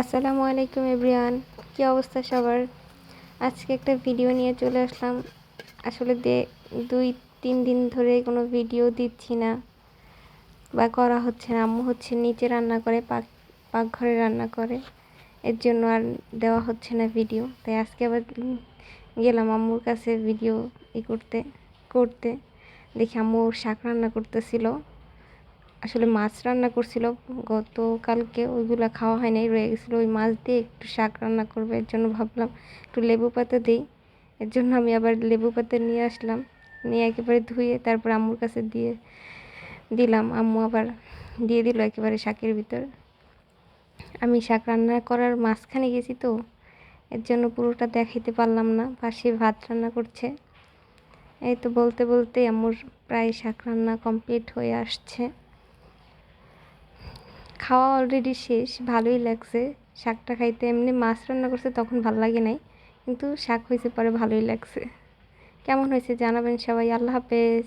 আসসালামু আলাইকুম এভরিওয়ান, কী অবস্থা সবার? আজকে একটা ভিডিও নিয়ে চলে আসলাম। আসলে দুই, তিন দিন ধরে কোনো ভিডিও দিচ্ছি না। বা করা হচ্ছে না। আম্মু হচ্ছে নিচে রান্না করে, পাক, পাকঘরে রান্না করে। এর জন্য আর দেওয়া হচ্ছে না ভিডিও। তাই আজকে আবার গেলাম আম্মুর কাছে ভিডিও ই করতে করতে। দেখি আম্মু শাক রান্না করতেছিল। আসলে মাছ রান্না করছিল। গতকালকে ওইগুলো খাওয়া হয় নাই, রয়ে গেছিল ওই মাছ দিয়ে একটু শাক রান্না করবে, এর জন্য ভাবলাম একটু লেবু পাতা দিই। এর জন্য আমি আবার লেবু পাতা নিয়ে আসলাম, নিয়ে একেবারে ধুয়ে তারপর আম্মুর কাছে দিয়ে দিলাম। আম্মু আবার দিয়ে দিল একেবারে শাকের ভিতর। আমি শাক রান্না করার মাঝখানে গেছি তো, এর জন্য পুরোটা দেখাইতে পারলাম না, পাশে ভাত রান্না করছে। এই তো বলতে বলতে আম্মুর প্রায় শাক রান্না কমপ্লিট হয়ে আসছে। খাওয়া অলরেডি শেষ, ভালোই লাগছে। শাকটা খাইতে এমনি মাছ রান্না করছে, তখন ভালো লাগে নাই। কিন্তু শাক হয়েছে পরে ভালোই লাগছে। কেমন হয়েছে জানাবেন সবাই, আল্লাহ হাফেজ।